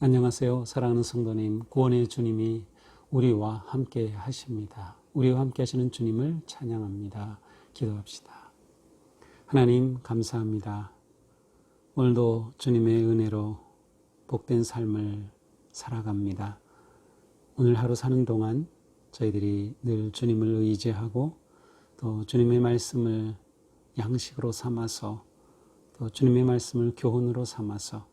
안녕하세요. 사랑하는 성도님, 구원의 주님이 우리와 함께 하십니다. 우리와 함께 하시는 주님을 찬양합니다. 기도합시다. 하나님, 감사합니다. 오늘도 주님의 은혜로 복된 삶을 살아갑니다. 오늘 하루 사는 동안 저희들이 늘 주님을 의지하고 또 주님의 말씀을 양식으로 삼아서 또 주님의 말씀을 교훈으로 삼아서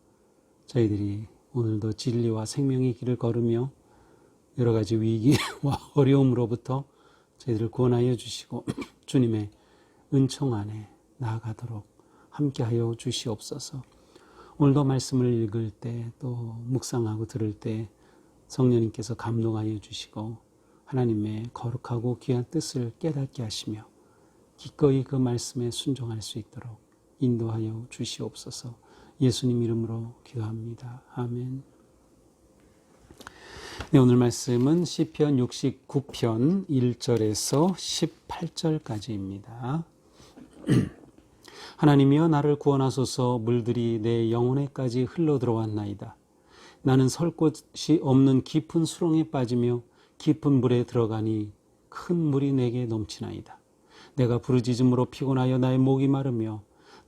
저희들이 오늘도 진리와 생명의 길을 걸으며 여러 가지 위기와 어려움으로부터 저희들을 구원하여 주시고 주님의 은총 안에 나아가도록 함께하여 주시옵소서. 오늘도 말씀을 읽을 때 또 묵상하고 들을 때 성령님께서 감동하여 주시고 하나님의 거룩하고 귀한 뜻을 깨닫게 하시며 기꺼이 그 말씀에 순종할 수 있도록 인도하여 주시옵소서. 예수님 이름으로 기도합니다. 아멘. 네, 오늘 말씀은 시편 69편 1절에서 18절까지입니다. 하나님이여 나를 구원하소서 물들이 내 영혼에까지 흘러 들어왔나이다. 나는 설 곳이 없는 깊은 수렁에 빠지며 깊은 물에 들어가니 큰 물이 내게 넘치나이다. 내가 부르짖음으로 피곤하여 나의 목이 마르며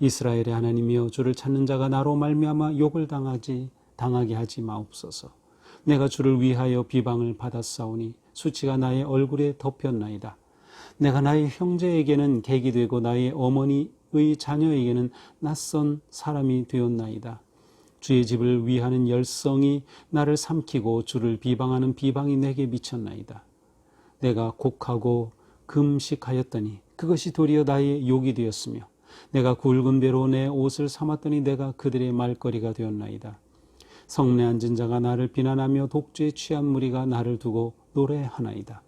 이스라엘의 하나님이여 주를 찾는 자가 나로 말미암아 욕을 당하지 당하게 하지 마옵소서. 내가 주를 위하여 비방을 받았사오니 수치가 나의 얼굴에 덮였나이다. 내가 나의 형제에게는 객이 되고 나의 어머니의 자녀에게는 낯선 사람이 되었나이다. 주의 집을 위하는 열성이 나를 삼키고 주를 비방하는 비방이 내게 미쳤나이다. 내가 곡하고 금식하였더니 그것이 도리어 나의 욕이 되었으며 내가 굵은 배로 내 옷을 삼았더니 내가 그들의 말거리가 되었나이다. 성내 앉은 자가 나를 비난하며 독주에 취한 무리가 나를 두고 노래하나이다.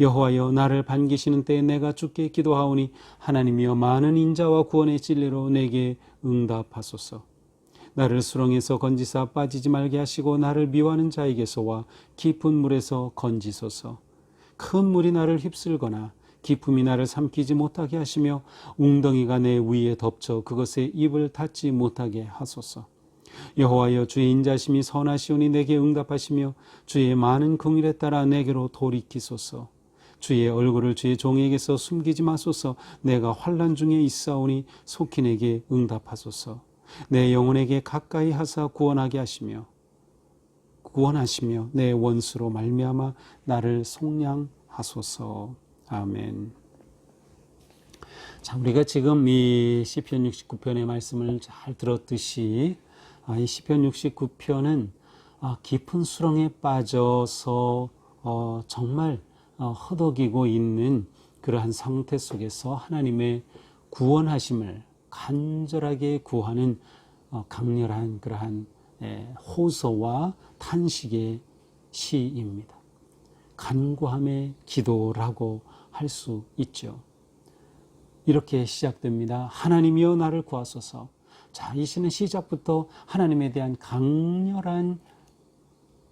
여호와여 나를 반기시는 때에 내가 주께 기도하오니 하나님이여 많은 인자와 구원의 진리로 내게 응답하소서. 나를 수렁에서 건지사 빠지지 말게 하시고 나를 미워하는 자에게서와 깊은 물에서 건지소서. 큰 물이 나를 휩쓸거나 기품이 나를 삼키지 못하게 하시며 웅덩이가 내 위에 덮쳐 그것에 입을 닫지 못하게 하소서. 여호와여 주의 인자심이 선하시오니 내게 응답하시며 주의 많은 긍휼에 따라 내게로 돌이키소서. 주의 얼굴을 주의 종에게서 숨기지 마소서. 내가 환난 중에 있사오니 속히 내게 응답하소서. 내 영혼에게 가까이 하사 구원하게 하시며 구원하시며 내 원수로 말미암아 나를 속량하소서. 아멘. 자, 우리가 지금 이 시편 69편의 말씀을 잘 들었듯이 아, 이 시편 69편은 아, 깊은 수렁에 빠져서 어, 정말 어, 허덕이고 있는 그러한 상태 속에서 하나님의 구원하심을 간절하게 구하는 어, 강렬한 그러한 예, 호소와 탄식의 시입니다. 간구함의 기도라고 할 수 있죠. 이렇게 시작됩니다. 하나님이여 나를 구하소서. 자, 이 시는 시작부터 하나님에 대한 강렬한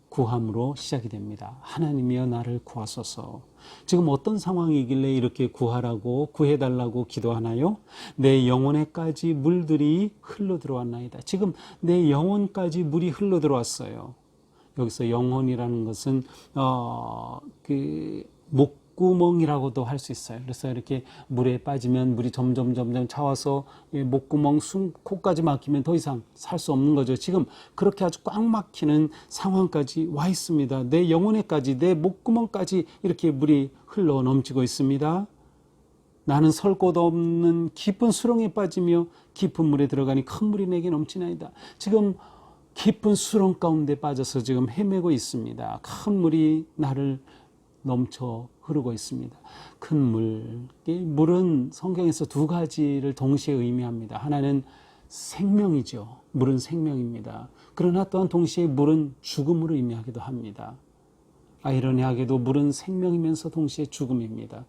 구함으로 시작이 됩니다. 하나님이여 나를 구하소서. 지금 어떤 상황이길래 이렇게 구하라고 구해달라고 기도하나요? 내 영혼에까지 물들이 흘러 들어왔나이다. 지금 내 영혼까지 물이 흘러 들어왔어요. 여기서 영혼이라는 것은 어 그 목 구멍이라고도 할 수 있어요. 그래서 이렇게 물에 빠지면 물이 점점 점점 차와서 목구멍, 숨, 코까지 막히면 더 이상 살 수 없는 거죠. 지금 그렇게 아주 꽉 막히는 상황까지 와 있습니다. 내 영혼에까지, 내 목구멍까지 이렇게 물이 흘러 넘치고 있습니다. 나는 설 곳 없는 깊은 수렁에 빠지며 깊은 물에 들어가니 큰 물이 내게 넘치나이다. 지금 깊은 수렁 가운데 빠져서 지금 헤매고 있습니다. 큰 물이 나를 넘쳐 흐르고 있습니다. 큰 물. 물은 성경에서 두 가지를 동시에 의미합니다. 하나는 생명이죠. 물은 생명입니다. 그러나 또한 동시에 물은 죽음을 의미하기도 합니다. 아이러니하게도 물은 생명이면서 동시에 죽음입니다.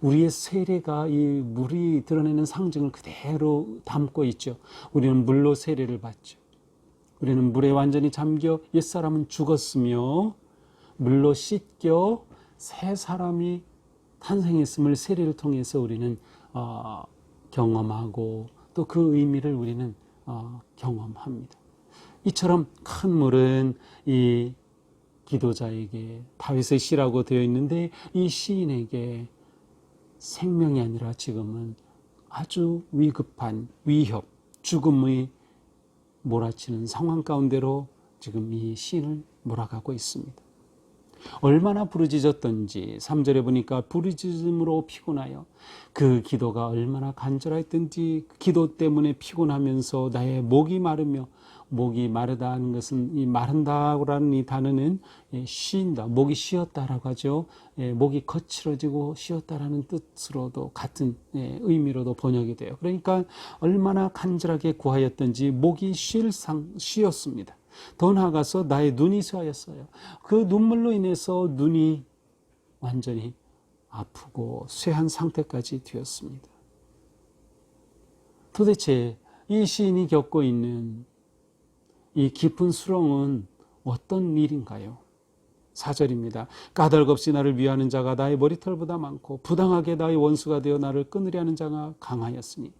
우리의 세례가 이 물이 드러내는 상징을 그대로 담고 있죠. 우리는 물로 세례를 받죠. 우리는 물에 완전히 잠겨 옛사람은 죽었으며 물로 씻겨 새 사람이 탄생했음을 세례를 통해서 우리는 어, 경험하고 또 그 의미를 우리는 어, 경험합니다. 이처럼 큰 물은 이 기도자에게 다윗의 시라고 되어 있는데 이 시인에게 생명이 아니라 지금은 아주 위급한 위협, 죽음의 몰아치는 상황 가운데로 지금 이 시인을 몰아가고 있습니다. 얼마나 부르짖었던지 3절에 보니까 부르짖음으로 피곤하여 그 기도가 얼마나 간절했던지 그 기도 때문에 피곤하면서 나의 목이 마르며 목이 마르다는 것은 이 마른다라는 이 단어는 예, 쉰다 목이 쉬었다라고 하죠. 예, 목이 거칠어지고 쉬었다라는 뜻으로도 같은 예, 의미로도 번역이 돼요. 그러니까 얼마나 간절하게 구하였던지 목이 쉴 상 쉬었습니다 더 나아가서 나의 눈이 쇠하였어요. 그 눈물로 인해서 눈이 완전히 아프고 쇠한 상태까지 되었습니다. 도대체 이 시인이 겪고 있는 이 깊은 수렁은 어떤 일인가요? 4절입니다. 까닭 없이 나를 위하는 자가 나의 머리털보다 많고 부당하게 나의 원수가 되어 나를 끊으려 하는 자가 강하였으니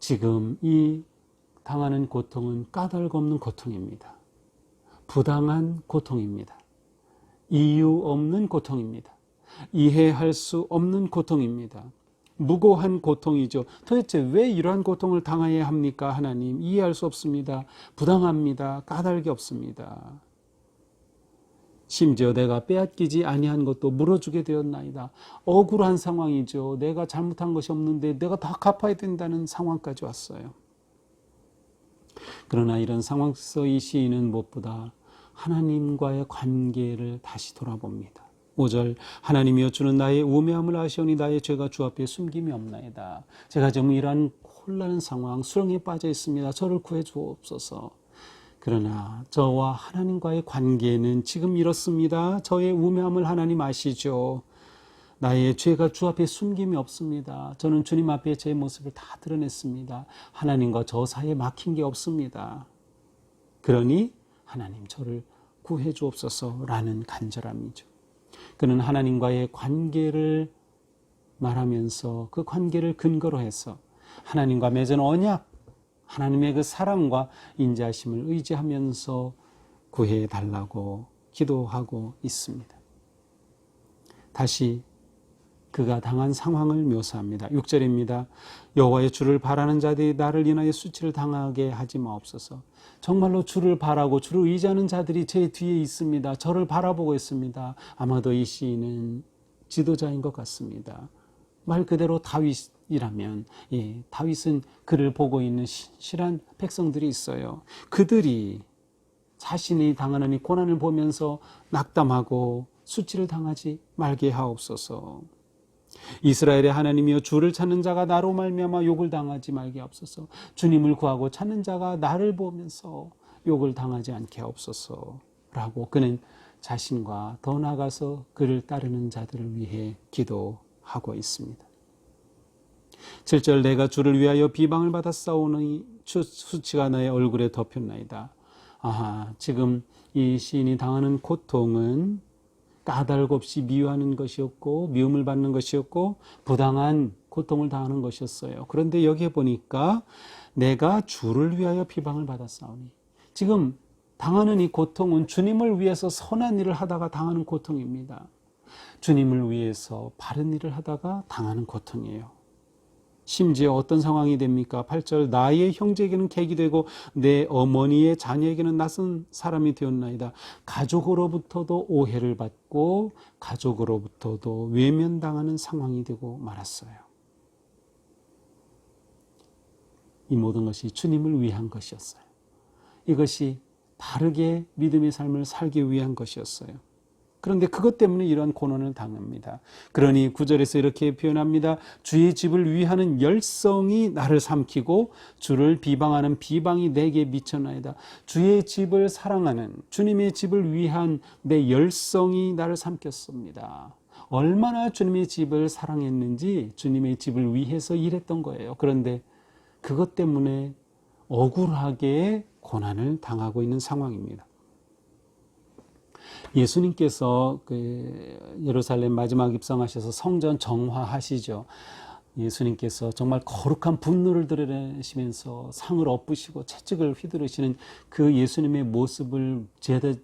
지금 이 당하는 고통은 까닭 없는 고통입니다. 부당한 고통입니다. 이유 없는 고통입니다. 이해할 수 없는 고통입니다. 무고한 고통이죠. 도대체 왜 이러한 고통을 당해야 합니까? 하나님 이해할 수 없습니다. 부당합니다. 까닭이 없습니다. 심지어 내가 빼앗기지 아니한 것도 물어주게 되었나이다. 억울한 상황이죠. 내가 잘못한 것이 없는데 내가 다 갚아야 된다는 상황까지 왔어요. 그러나 이런 상황 이 시인은 무엇보다 하나님과의 관계를 다시 돌아봅니다. 5절 하나님이여 주는 나의 우매함을 아시오니 나의 죄가 주 앞에 숨김이 없나이다. 제가 지금 이러한 혼란한 상황 수렁에 빠져 있습니다. 저를 구해 주옵소서. 그러나 저와 하나님과의 관계는 지금 이렇습니다. 저의 우매함을 하나님 아시죠. 나의 죄가 주 앞에 숨김이 없습니다. 저는 주님 앞에 제 모습을 다 드러냈습니다. 하나님과 저 사이에 막힌 게 없습니다. 그러니 하나님 저를 구해 주옵소서라는 간절함이죠. 그는 하나님과의 관계를 말하면서 그 관계를 근거로 해서 하나님과 맺은 언약, 하나님의 그 사랑과 인자심을 의지하면서 구해 달라고 기도하고 있습니다. 다시 그가 당한 상황을 묘사합니다. 6절입니다. 여호와의 주를 바라는 자들이 나를 인하여 수치를 당하게 하지 마옵소서. 정말로 주를 바라고 주를 의지하는 자들이 제 뒤에 있습니다. 저를 바라보고 있습니다. 아마도 이 시인은 지도자인 것 같습니다. 말 그대로 다윗이라면 예, 다윗은 그를 보고 있는 실한 백성들이 있어요. 그들이 자신이 당하는 이 고난을 보면서 낙담하고 수치를 당하지 말게 하옵소서. 이스라엘의 하나님이여 주를 찾는 자가 나로 말미암아 욕을 당하지 말게 하옵소서. 주님을 구하고 찾는 자가 나를 보면서 욕을 당하지 않게 하옵소서라고 그는 자신과 더 나아가서 그를 따르는 자들을 위해 기도하고 있습니다. 7절 내가 주를 위하여 비방을 받아 싸우니 수치가 나의 얼굴에 덮였나이다. 아하, 지금 이 시인이 당하는 고통은 까닭 없이 미워하는 것이었고 미움을 받는 것이었고 부당한 고통을 당하는 것이었어요. 그런데 여기에 보니까 내가 주를 위하여 비방을 받았사오니 지금 당하는 이 고통은 주님을 위해서 선한 일을 하다가 당하는 고통입니다. 주님을 위해서 바른 일을 하다가 당하는 고통이에요. 심지어 어떤 상황이 됩니까? 8절 나의 형제에게는 객이 되고 내 어머니의 자녀에게는 낯선 사람이 되었나이다. 가족으로부터도 오해를 받고 가족으로부터도 외면당하는 상황이 되고 말았어요. 이 모든 것이 주님을 위한 것이었어요. 이것이 바르게 믿음의 삶을 살기 위한 것이었어요. 그런데 그것 때문에 이런 고난을 당합니다. 그러니 구절에서 이렇게 표현합니다. 주의 집을 위하는 열성이 나를 삼키고 주를 비방하는 비방이 내게 미쳐나이다. 주의 집을 사랑하는 주님의 집을 위한 내 열성이 나를 삼켰습니다. 얼마나 주님의 집을 사랑했는지 주님의 집을 위해서 일했던 거예요. 그런데 그것 때문에 억울하게 고난을 당하고 있는 상황입니다. 예수님께서 그 예루살렘 마지막 입성하셔서 성전 정화하시죠. 예수님께서 정말 거룩한 분노를 드러내시면서 상을 엎으시고 채찍을 휘두르시는 그 예수님의 모습을 제자,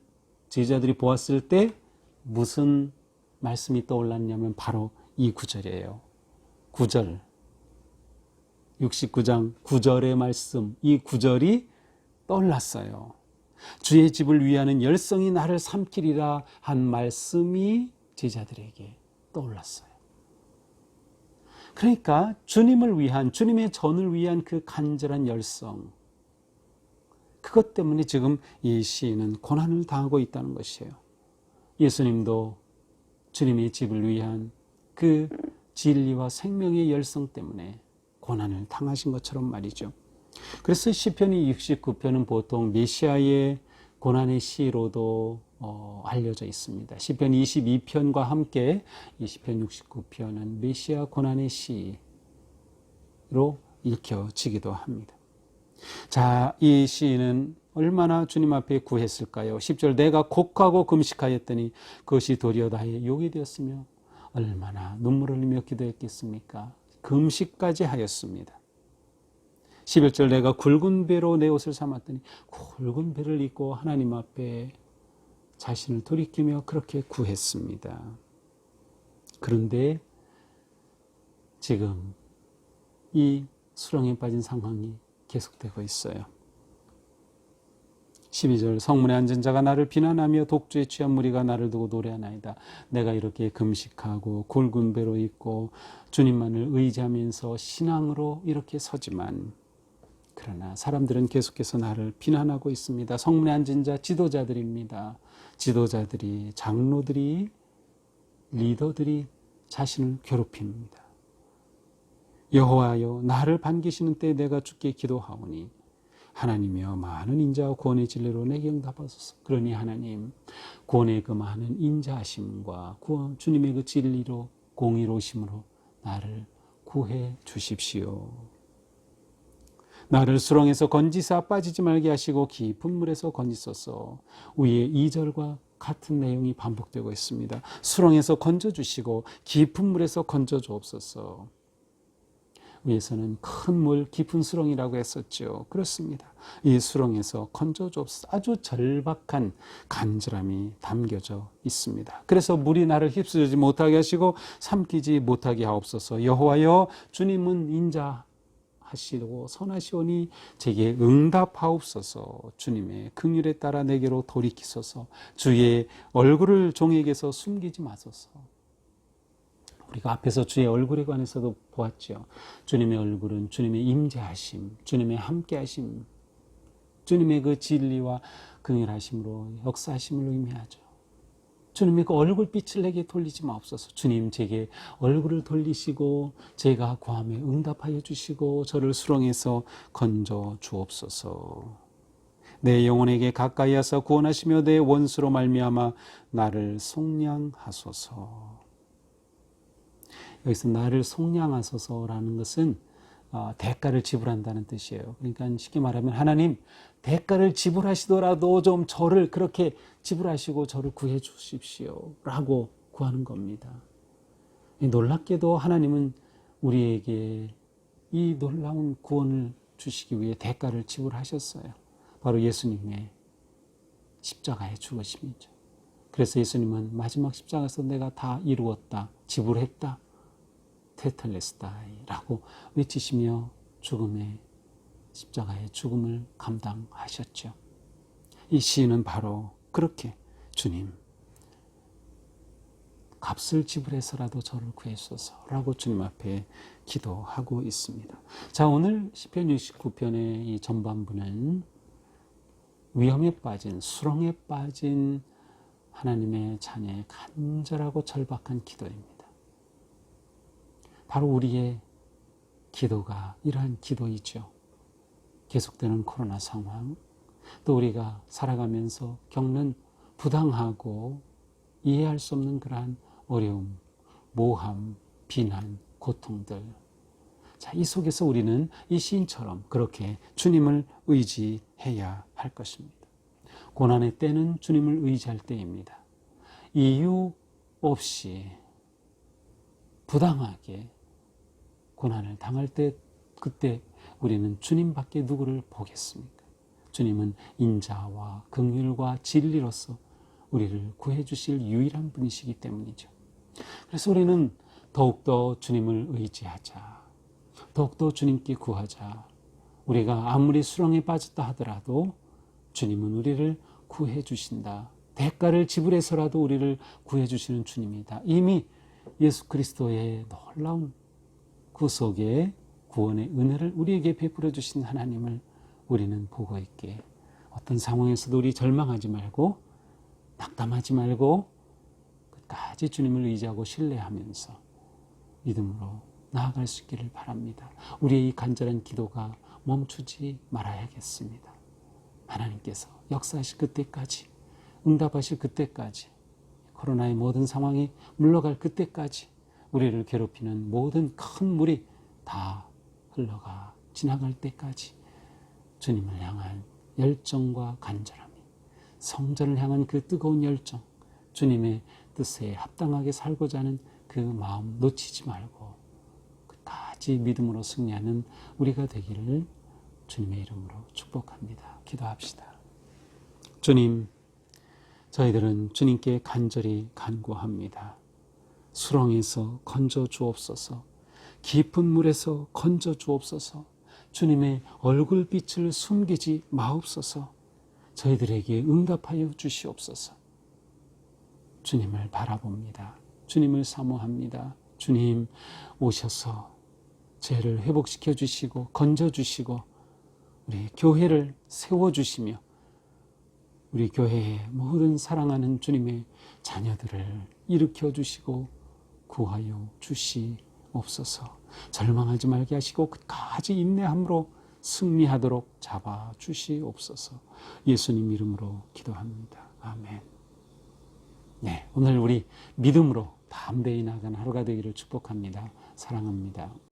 제자들이 보았을 때 무슨 말씀이 떠올랐냐면 바로 이 구절이에요. 구절. 69장 9절의 말씀, 이 구절이 떠올랐어요. 주의 집을 위하는 열성이 나를 삼키리라 한 말씀이 제자들에게 떠올랐어요. 그러니까 주님을 위한, 주님의 전을 위한 그 간절한 열성. 그것 때문에 지금 이 시인은 고난을 당하고 있다는 것이에요. 예수님도 주님의 집을 위한 그 진리와 생명의 열성 때문에 고난을 당하신 것처럼 말이죠. 그래서 시편이 69편은 보통 메시아의 고난의 시로도 어, 알려져 있습니다. 시편 22편과 함께 이 시편 69편은 메시아 고난의 시로 읽혀지기도 합니다. 자, 이 시인은 얼마나 주님 앞에 구했을까요? 10절 내가 곡하고 금식하였더니 그것이 도리어 나의 욕이 되었으며 얼마나 눈물을 흘리며 기도했겠습니까? 금식까지 하였습니다. 11절 내가 굵은 배로 내 옷을 삼았더니 굵은 배를 입고 하나님 앞에 자신을 돌이키며 그렇게 구했습니다. 그런데 지금 이 수렁에 빠진 상황이 계속되고 있어요. 12절 성문에 앉은 자가 나를 비난하며 독주에 취한 무리가 나를 두고 노래하나이다. 내가 이렇게 금식하고 굵은 배로 입고 주님만을 의지하면서 신앙으로 이렇게 서지만 그러나 사람들은 계속해서 나를 비난하고 있습니다. 성문에 앉은 자 지도자들입니다. 지도자들이 장로들이 리더들이 자신을 괴롭힙니다. 여호와여 나를 반기시는 때 내가 주께 기도하오니 하나님이여 많은 인자와 구원의 진리로 내게 응답하소서. 그러니 하나님 구원의 그 많은 인자하심과 구원 주님의 그 진리로 공의로심으로 나를 구해 주십시오. 나를 수렁에서 건지사 빠지지 말게 하시고 깊은 물에서 건지소서. 위에 2절과 같은 내용이 반복되고 있습니다. 수렁에서 건져 주시고 깊은 물에서 건져 주옵소서. 위에서는 큰 물 깊은 수렁이라고 했었죠. 그렇습니다. 이 수렁에서 건져 주옵소서. 아주 절박한 간절함이 담겨져 있습니다. 그래서 물이 나를 휩쓸지 못하게 하시고 삼키지 못하게 하옵소서. 여호와여 주님은 인자 하시고 선하시오니 제게 응답하옵소서. 주님의 긍휼에 따라 내게로 돌이키소서. 주의 얼굴을 종에게서 숨기지 마소서. 우리가 앞에서 주의 얼굴에 관해서도 보았죠 주님의 얼굴은 주님의 임재하심 주님의 함께하심 주님의 그 진리와 긍휼하심으로 역사하심을 의미하죠 주님의 그 얼굴빛을 내게 돌리지 마옵소서. 주님 제게 얼굴을 돌리시고 제가 구함에 응답하여 주시고 저를 수렁에서 건져 주옵소서. 내 영혼에게 가까이 하사 구원하시며 내 원수로 말미암아 나를 속량하소서. 여기서 나를 속량하소서라는 것은 어, 대가를 지불한다는 뜻이에요. 그러니까 쉽게 말하면 하나님 대가를 지불하시더라도 좀 저를 그렇게 지불하시고 저를 구해 주십시오. 라고 구하는 겁니다. 놀랍게도 하나님은 우리에게 이 놀라운 구원을 주시기 위해 대가를 지불하셨어요. 바로 예수님의 십자가의 죽으심이죠. 그래서 예수님은 마지막 십자가에서 내가 다 이루었다, 지불했다, 테텔레스다이라고 외치시며 죽음의 십자가의 죽음을 감당하셨죠. 이 시인은 바로 그렇게 주님 값을 지불해서라도 저를 구해소서라고 주님 앞에 기도하고 있습니다. 자, 오늘 시편 69편의 이 전반부는 위험에 빠진 수렁에 빠진 하나님의 자녀의 간절하고 절박한 기도입니다. 바로 우리의 기도가 이러한 기도이죠. 계속되는 코로나 상황, 또 우리가 살아가면서 겪는 부당하고 이해할 수 없는 그러한 어려움, 모함, 비난, 고통들. 자, 이 속에서 우리는 이 시인처럼 그렇게 주님을 의지해야 할 것입니다. 고난의 때는 주님을 의지할 때입니다. 이유 없이 부당하게 고난을 당할 때 그때 우리는 주님밖에 누구를 보겠습니까? 주님은 인자와 긍휼과 진리로서 우리를 구해 주실 유일한 분이시기 때문이죠. 그래서 우리는 더욱더 주님을 의지하자. 더욱더 주님께 구하자. 우리가 아무리 수렁에 빠졌다 하더라도 주님은 우리를 구해 주신다. 대가를 지불해서라도 우리를 구해 주시는 주님이다. 이미 예수 그리스도의 놀라운 구속의 구원의 은혜를 우리에게 베풀어 주신 하나님을 우리는 보고 있게 어떤 상황에서도 우리 절망하지 말고 낙담하지 말고 끝까지 주님을 의지하고 신뢰하면서 믿음으로 나아갈 수 있기를 바랍니다. 우리의 이 간절한 기도가 멈추지 말아야겠습니다. 하나님께서 역사하실 그때까지 응답하실 그때까지 코로나의 모든 상황이 물러갈 그때까지 우리를 괴롭히는 모든 큰 물이 다 흘러가 지나갈 때까지 주님을 향한 열정과 간절함이 성전을 향한 그 뜨거운 열정 주님의 뜻에 합당하게 살고자 하는 그 마음 놓치지 말고 끝까지 믿음으로 승리하는 우리가 되기를 주님의 이름으로 축복합니다. 기도합시다. 주님, 저희들은 주님께 간절히 간구합니다. 수렁에서 건져 주옵소서, 깊은 물에서 건져 주옵소서, 주님의 얼굴빛을 숨기지 마옵소서, 저희들에게 응답하여 주시옵소서. 주님을 바라봅니다. 주님을 사모합니다. 주님 오셔서 죄를 회복시켜 주시고 건져 주시고 우리 교회를 세워 주시며 우리 교회의 모든 사랑하는 주님의 자녀들을 일으켜 주시고 구하여 주시옵소서. 절망하지 말게 하시고 끝까지 인내함으로 승리하도록 잡아 주시옵소서. 예수님 이름으로 기도합니다. 아멘. 네, 오늘 우리 믿음으로 담대히 나가는 하루가 되기를 축복합니다. 사랑합니다.